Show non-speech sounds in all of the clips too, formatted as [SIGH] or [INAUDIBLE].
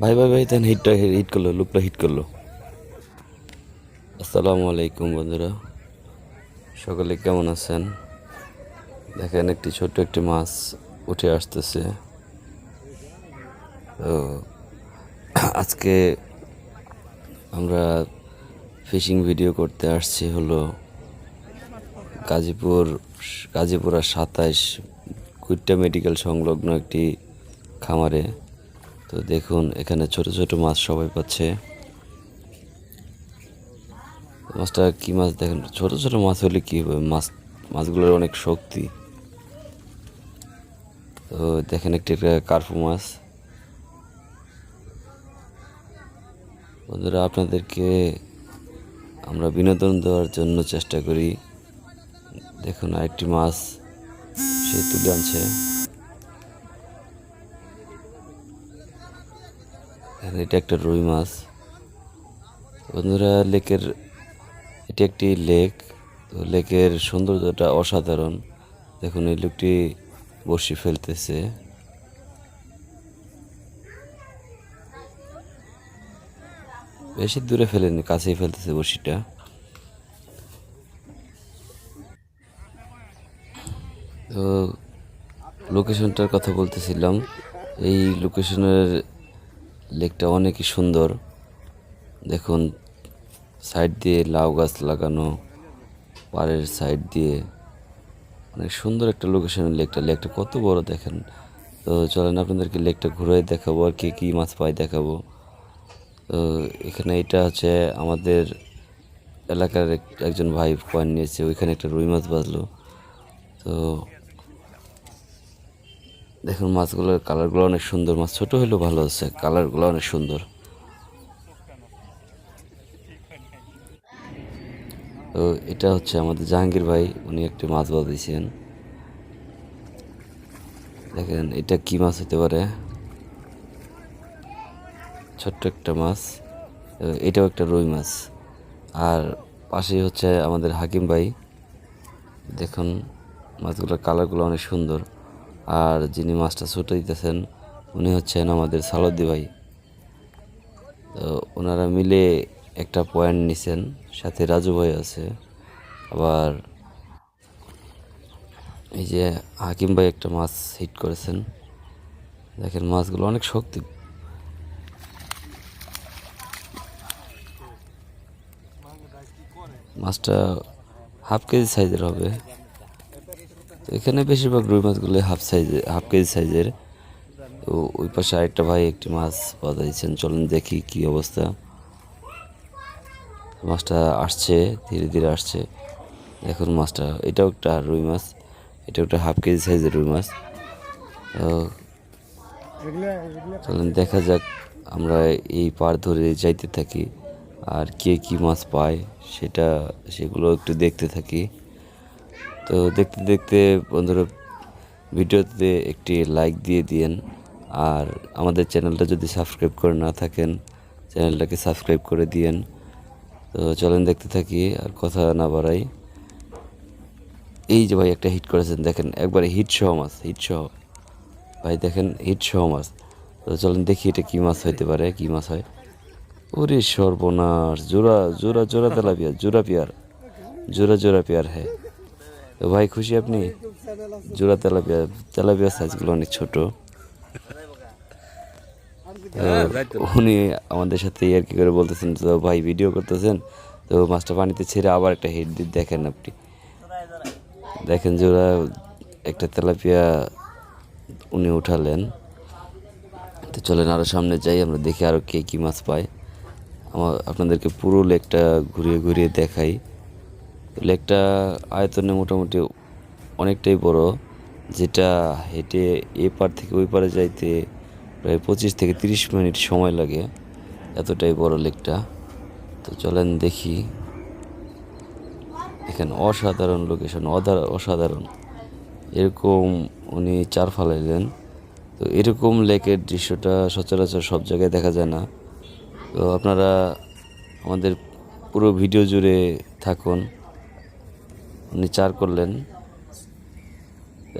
ভাই ভাই ভাই তেন হিটটা হিট করল লুকটা হিট করল। আসসালামু আলাইকুম বন্ধুরা। সকলে কেমন আছেন? দেখেন একটি ছোট্ট একটি মাছ উঠে আসতেছে। তো, [COUGHS] আজকে আমরা ফিশিং ভিডিও করতে আসছি হলো গাজীপুর গাজীপুর সাতাইশ কুইট্টা মেডিকেল সংলগ্ন একটি খামারে। তো দেখুন, এখানে ছোট ছোট মাছ সবাই পাচ্ছে। মাছটা কি মাছ দেখেন? ছোট ছোট মাছ হলে কি হবে? মাছ, মাছগুলোর অনেক শক্তি। তো দেখেন একটি কার্পু মাছ। বন্ধুরা, আপনাদেরকে আমরা বিনোদন দেওয়ার জন্য চেষ্টা করি। দেখুন, আরেকটি মাছ সে তুলে আনছে। এটা একটা রুই মাছ। বন্ধুরা, লেকের এটি একটি লেক। তো লেকের সৌন্দর্যটা অসাধারণ। দেখুন, এই লোকটি বসি ফেলতেছে। বেশি দূরে ফেলেনি, কাছেই ফেলতেছে বড়শিটা তো লোকেশনটার কথা বলতেছিলাম। এই লোকেশনের লেকটা অনেকই সুন্দর। দেখুন, সাইড দিয়ে লাউ গাছ লাগানো, পাড়ের সাইড দিয়ে। অনেক সুন্দর একটা লোকেশনের লেকটা। লেকটা কত বড় দেখেন। তো চলেন আপনাদেরকে লেকটা ঘুরে দেখাবো আর কে, কী মাছ পাই দেখাবো। তো এখানে এটা হচ্ছে আমাদের এলাকার একজন ভাই পয়েন্ট নিয়েছে। ওইখানে একটা রুই মাছ বাজলো তো দেখুন মাছগুলোর কালারগুলো অনেক সুন্দর। মাছ ছোট হলেও ভালো আছে, কালারগুলো অনেক সুন্দর। তো এটা হচ্ছে আমাদের জাহাঙ্গীর ভাই, উনি একটি মাছ বাঁধিয়েছেন দেখেন, এটা কি মাছ হতে পারে? ছোট্ট একটা মাছ এটাও একটা রুই মাছ। আর পাশেই হচ্ছে আমাদের হাকিম ভাই। দেখুন, মাছগুলোর কালারগুলো অনেক সুন্দর। আর যিনি মাছটা ছুটে দিতেছেন, উনি হচ্ছেন আমাদের সালদ্দি ভাই। তো ওনারা মিলে একটা পয়েন্ট নিছেন, সাথে রাজু ভাই আছে। আবার এই যে হাকিম ভাই একটা মাছ হিট করেছেন। দেখেন মাছগুলো অনেক শক্তি। মাছটা হাফ কেজি সাইজের হবে। তো এখানে বেশিরভাগ রুই মাছগুলো হাফ সাইজের হাফ কেজি সাইজের তো ওই পাশে আরেকটা ভাই একটি মাছ বাজাইছেন। চলেন দেখি কি অবস্থা। মাছটা আসছে, ধীরে ধীরে আসছে। এখন মাছটা, এটাও একটা রুই মাছ এটা একটা হাফ কেজি সাইজের রুই মাছ। চলেন দেখা যাক, আমরা এই পার ধরে যাইতে থাকি। আর কে কি মাছ পায়, সেটা, সেগুলো একটু দেখতে থাকি। তো দেখতে দেখতে বন্ধুরা, ভিডিওতে একটি লাইক দিয়ে দিয়েন। আর আমাদের চ্যানেলটা যদি সাবস্ক্রাইব করে না থাকেন, চ্যানেলটাকে সাবস্ক্রাইব করে দিয়েন। তো চলেন দেখতে থাকি আর কথা না বাড়াই। এই যে ভাই একটা হিট করেছেন, দেখেন একবারে হিট সহ মাছ হিট সহ। ভাই দেখেন হিট সহ মাছ। তো চলেন দেখি এটা কী মাছ হইতে পারে, কী মাছ হয়। ওরে সর্বনাশ, জোড়া জোড়া জোড়া তেলাপিয়া, জোড়া পিয়ার, জোড়া জোড়া পিয়ার হ্যাঁ। তো ভাই খুশি আপনি? জোড়া তেলাপিয়া তেলাপিয়া সাইজগুলো অনেক ছোট। উনি আমাদের সাথে আর কি করে বলতেছেন তো ভাই ভিডিও করতেছেন তো মাছটা পানিতে ছেড়ে আবার একটা হেড দিয়ে দেখেন আপনি। দেখেন যে ওরা একটা তেলাপিয়া উনি উঠালেন। তো চলেন আরও সামনে যাই আমরা দেখি আরও কে কী মাছ পায়। আমার আপনাদেরকে পুরো লেকটা ঘুরিয়ে ঘুরিয়ে দেখাই। লেকটা আয়তনে মোটামুটি অনেকটাই বড়, যেটা হেঁটে এ পার থেকে ওই পারে যাইতে প্রায় পঁচিশ থেকে তিরিশ মিনিট সময় লাগে, এতটাই বড় লেকটা। তো চলেন দেখি। এখানে অসাধারণ লোকেশন অসাধারণ। এরকম উনি চার ফালাইলেন। তো এরকম লেকের দৃশ্যটা সচরাচর সব জায়গায় দেখা যায় না। তো আপনারা আমাদের পুরো ভিডিও জুড়ে থাকুন। উনি চার করলেন।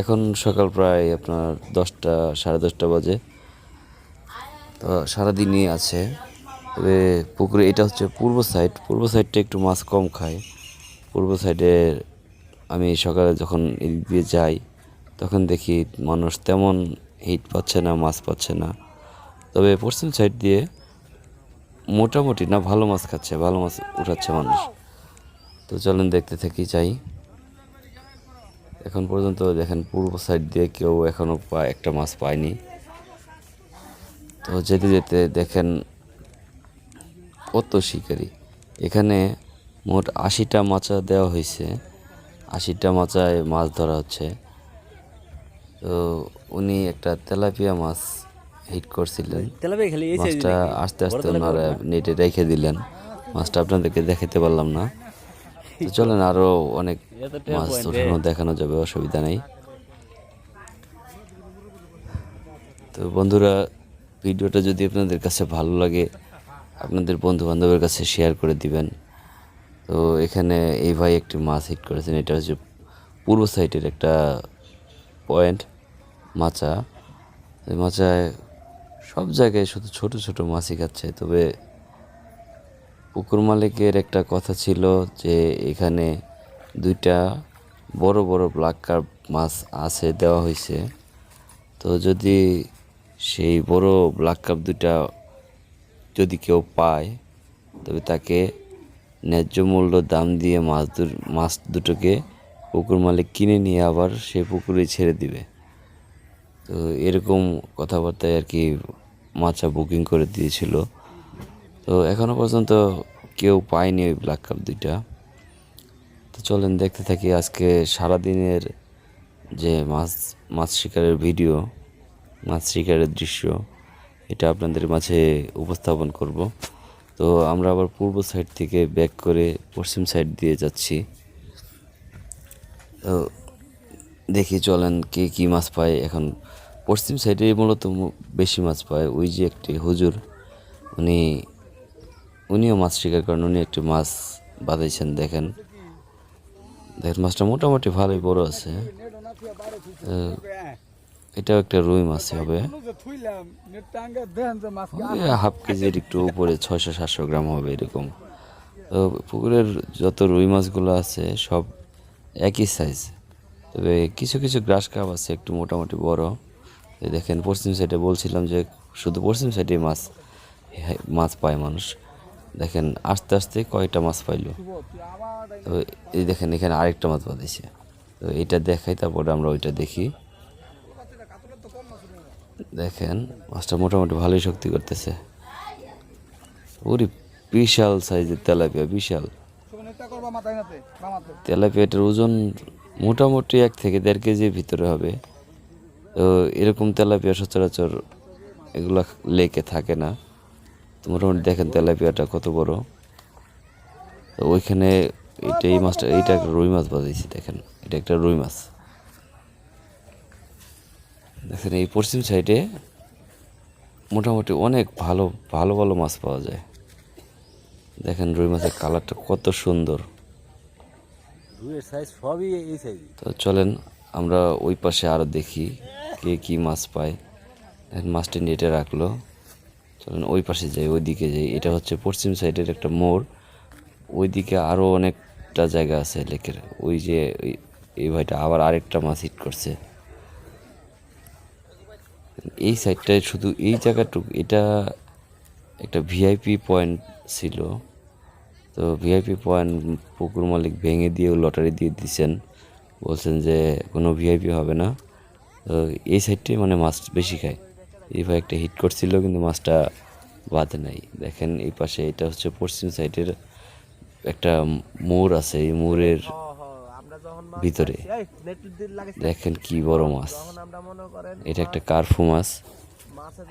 এখন সকাল প্রায় আপনার দশটা, সাড়ে দশটা বাজে। তো সারাদিনই আছে। তবে পুকুরে, এটা হচ্ছে পূর্ব সাইড। পূর্ব সাইডটা একটু মাছ কম খায়। পূর্ব সাইডে আমি সকালে যখন এদিক দিয়ে যাই, তখন দেখি মানুষ তেমন হিট পাচ্ছে না, মাছ পাচ্ছে না। তবে পশ্চিম সাইড দিয়ে মোটামুটি না, ভালো মাছ খাচ্ছে, ভালো মাছ উঠাচ্ছে মানুষ। তো চলেন দেখতে থাকি চাই এখন পর্যন্ত দেখেন পূর্ব সাইড দিয়ে কেউ এখনও একটা মাছ পায়নি। তো যেতে যেতে দেখেন কত শিকারি। এখানে মোট আশিটা মাচা দেওয়া হয়েছে আশিটা মাচায় মাছ ধরা হচ্ছে। তো উনি একটা তেলাপিয়া মাছ হিট করছিলেন। মাছটা আস্তে আস্তে ওনারা নেটে রেখে দিলেন। মাছটা আপনাদেরকে দেখাতে পারলাম না। চলেন আরও অনেক মাছ ওঠানো দেখানো যাবে অসুবিধা নেই। তো বন্ধুরা ভিডিওটা যদি আপনাদের কাছে ভালো লাগে আপনাদের বন্ধু বান্ধবের কাছে শেয়ার করে দিবেন। তো এখানে এই ভাই একটি মাছ হিট করেছেন এটা হচ্ছে পূর্ব সাইডের একটা পয়েন্ট মাচা। মাচায় সব জায়গায় শুধু ছোট ছোট মাছই খাচ্ছে তবে পুকুর মালিকের একটা কথা ছিল যে এখানে দুইটা বড় বড় ব্ল্যাক কার্প মাছ আছে, দেওয়া হয়েছে তো যদি সেই বড় ব্ল্যাক কাপ দুইটা যদি কেউ পায়, তবে তাকে ন্যায্য মূল্য দাম দিয়ে মাছ মাছ দুটোকে পুকুর মালিক কিনে নিয়ে আবার সে পুকুরে ছেড়ে দিবে। তো এরকম কথাবার্তায় আর কি মাছা বুকিং করে দিয়েছিল। তো এখনও পর্যন্ত কেউ পায়নি ওই ব্ল্যাক কাপ দুইটা। তো চলেন দেখতে থাকি আজকে সারাদিনের যে মাছ মাছ শিকারের ভিডিও, মাছ শিকারের দৃশ্য, এটা আপনাদের মাঝে উপস্থাপন করব। তো আমরা আবার পূর্ব সাইড থেকে ব্যাক করে পশ্চিম সাইড দিয়ে যাচ্ছি। তো দেখি চলেন কে কী মাছ পায়। এখন পশ্চিম সাইডে মূলত বেশি মাছ পায়। ওই যে একটি হুজুর, উনি উনিও মাছ শিকার করেন, উনি একটি মাছ বাঁধাইছেন দেখেন। দেখেন, মাছটা মোটামুটি ভালোই বড় আছে। এটাও একটা রুই মাছ হবে। হাফ কেজির একটু উপরে ছয়শো, সাতশো গ্রাম হবে এরকম। তো পুকুরের যত রুই মাছগুলো আছে, সব একই সাইজ তবে কিছু কিছু গ্রাস কাপ আছে, একটু মোটামুটি বড়। দেখেন, পশ্চিম সাইডে বলছিলাম যে, শুধু পশ্চিম সাইডে মাছ মাছ পায় মানুষ। দেখেন, আস্তে আস্তে কয়টা মাছ পাইলো। তো এই দেখেন, এখানে আরেকটা মাছ বাঁধাইছে তো এটা দেখাই, তারপরে আমরা ওইটা দেখি। দেখেন, মাছটা মোটামুটি ভালোই শক্তি করতেছে। ওরে, বিশাল সাইজের তেলাপিয়া, বিশাল। তেলাপিয়াটার ওজন মোটামুটি এক থেকে দেড় কেজির ভিতরে হবে। তো এরকম তেলাপিয়া সচরাচর এগুলা লেকে থাকে না। মোটামুটি দেখেন তেলাপিয়াটা কত বড়। তো ওইখানে এটা এই মাছটা এইটা একটা রুই মাছ বাজাইছি দেখেন। এটা একটা রুই মাছ। দেখেন এই পশ্চিম সাইডে মোটামুটি অনেক ভালো ভালো ভালো মাছ পাওয়া যায়। দেখেন রুই মাছের কালারটা কত সুন্দর। রুইয়ের সাইজ সবই এই সাইজে তো চলেন আমরা ওই পাশে আরও দেখি কে কী মাছ পায়। মাছটা নেটে রাখল। চলেন ওই পাশে যাই ওই দিকে যাই। এটা হচ্ছে পশ্চিম সাইডের একটা মোড়। ওইদিকে আরও অনেকটা জায়গা আছে লেকের। ওই যে এই ভাইটা আবার আরেকটা মাছ হিট করছে। এই সাইডটায় শুধু এই জায়গাটুকু, এটা একটা ভিআইপি পয়েন্ট ছিল। তো ভিআইপি পয়েন্ট পুকুর মালিক ভেঙে দিয়েও লটারি দিয়ে দিছেন। বলছেন যে কোনো ভিআইপি হবে না। তো এই সাইডটাই মানে মাছ বেশি খায়। এই ভাই একটা হিট করছিল, কিন্তু মাছটা বাদে নাই। দেখেন এই পাশে এটা হচ্ছে পশ্চিম সাইডের একটা মোড় আছে, এই মোড়ের ভিতরে। দেখেন কি বড় মাছ। এটা একটা কার্ফু মাছ।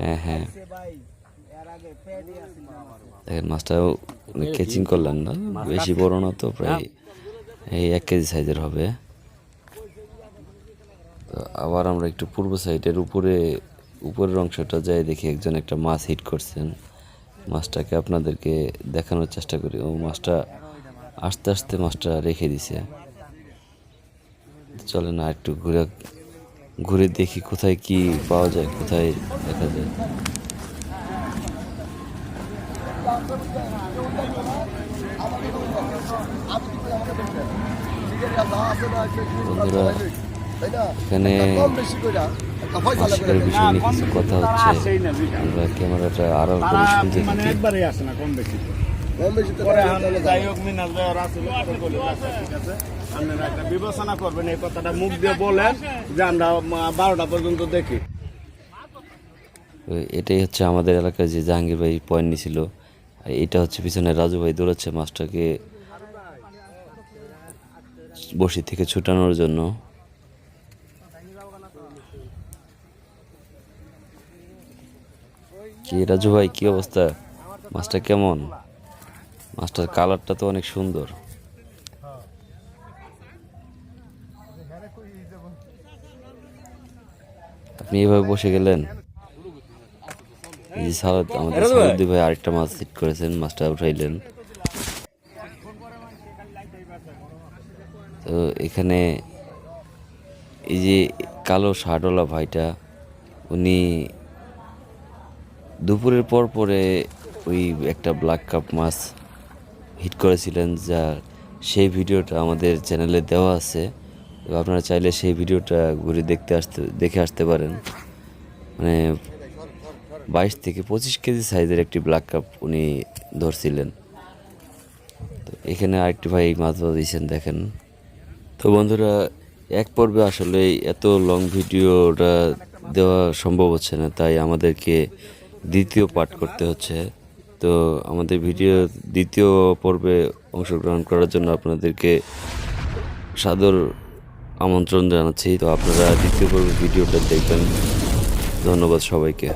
হ্যাঁ হ্যাঁ। দেখেন মাছটাও কেচিং করলেন না। বেশি বড় না তো, প্রায় এই এক কেজি সাইজের হবে। আবার আমরা একটু পূর্ব সাইডের উপরে উপরের অংশটা যাই দেখি, একজন একটা মাছ হিট করছেন। মাছটাকে আপনাদেরকে দেখানোর চেষ্টা করি। ও মাছটা আস্তে আস্তে মাছটা রেখে দিছে। চলে না একটু ঘুরে ঘুরে দেখি কোথায় কি পাওয়া যায়, কোথায় দেখা যায়। বন্ধুরা এখানে আশিকের বিষয় নিয়ে কিছু কথা হচ্ছে। আমরা ক্যামেরাটা করে শুনতে মানে থাকি। আচ্ছা, বিবেচনা করবেন এই কথাটা মুখ দিয়ে বলেন যে আমরা বারোটা পর্যন্ত দেখি। এটাই হচ্ছে আমাদের এলাকায় যে জাহাঙ্গীর ভাই পয়েন্ট নিছিল। আর এটা হচ্ছে পিছনে রাজু ভাই দৌড়াচ্ছে মাছটাকে বসি থেকে ছুটানোর জন্য। কি রাজু ভাই কি অবস্থা? মাছটা কেমন? মাছটার কালারটা তো অনেক সুন্দর। আপনি এভাবে বসে গেলেন? এই সালাদ আমাদের সালাদি ভাই। আরেকটা মাছ হিট করেছেন মাছটা উঠাইলেন। তো এখানে এই যে কালো শার্টওয়ালা ভাইটা উনি দুপুরের পর পরে ওই একটা ব্ল্যাক কাপ মাছ হিট করেছিলেন, যা সেই ভিডিওটা আমাদের চ্যানেলে দেওয়া আছে। আপনারা চাইলে সেই ভিডিওটা ঘুরে দেখতে আসতে, দেখে আসতে পারেন। মানে বাইশ থেকে পঁচিশ কেজি সাইজের একটি ব্ল্যাক কাপ উনি ধরছিলেন। তো এখানে আরেকটি ভাই মাছ দিয়েছেন, দেখেন। তো বন্ধুরা, এক পর্বে আসলে এত লং ভিডিওটা দেওয়া সম্ভব হচ্ছে না, তাই আমাদেরকে দ্বিতীয় পাঠ করতে হচ্ছে। তো আমাদের ভিডিও দ্বিতীয় পর্বে অংশগ্রহণ করার জন্য আপনাদেরকে সাদর আমন্ত্রণ জানাচ্ছি। তো আপনারা দ্বিতীয় পর্বে ভিডিওটা দেখবেন। ধন্যবাদ সবাইকে।